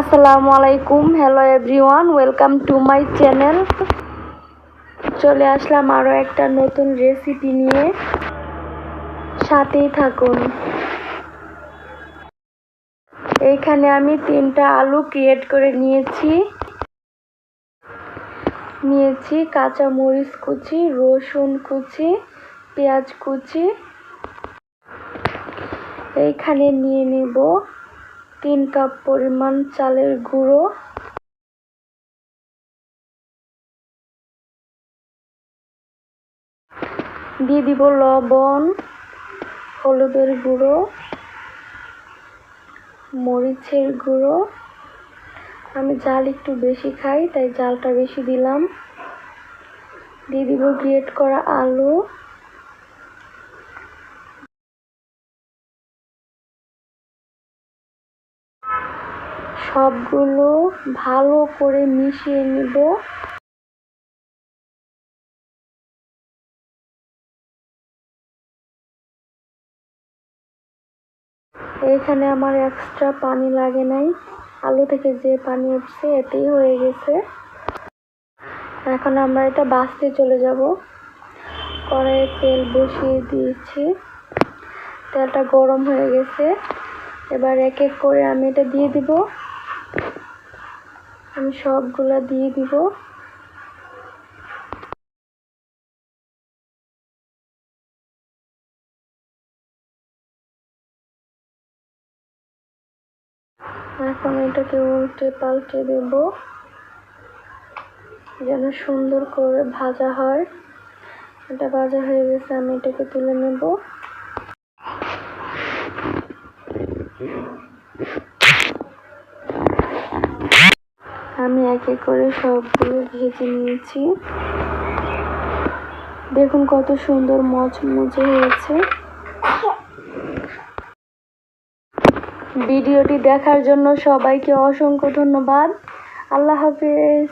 আসসালামু আলাইকুম hello everyone welcome to my channel চলে আসলাম আরও একটা নতুন রেসিপি নিয়ে। সাথেই থাকুন। এইখানে আমি তিনটা আলু ক্রিয়েট করে নিয়েছি। নিয়েছি কাঁচা মরিচ কুচি, রসুন কুচি, পেঁয়াজ কুচি। এইখানে নিয়ে নিব তিন কাপ পরিমাণ চালের গুঁড়ো। দিয়ে দিব লবণ, হলুদের গুঁড়ো, মরিচের গুঁড়ো। আমি জাল একটু বেশি খাই, তাই জালটা বেশি দিলাম। দিয়ে দিব গ্রেট করা আলু। সবগুলো ভালো করে মিশিয়ে নিব। এখানে আমার এক্সট্রা পানি লাগে নাই। আলু থেকে যে পানি উঠছে, এতেই হয়ে গেছে। এখন আমরা এটা বাঁচতে চলে যাব। কড়াইয়ে তেল বসিয়ে দিয়েছি। তেলটা গরম হয়ে গেছে। এবার এক এক করে আমি এটা দিয়ে দিব। আমি সবগুলা দিয়ে দিব। এখন এটাকে উল্টে পাল্টে দেব, যেন সুন্দর করে ভাজা হয়। এটা ভাজা হয়ে গেছে, আমি এটাকে তুলে নেব। এক এক করে সবগুলো ভেজে নিয়েছি। দেখুন কত সুন্দর মচমচে হয়েছে। ভিডিওটি দেখার জন্য সবাইকে অসংখ্য ধন্যবাদ। আল্লাহ হাফিজ।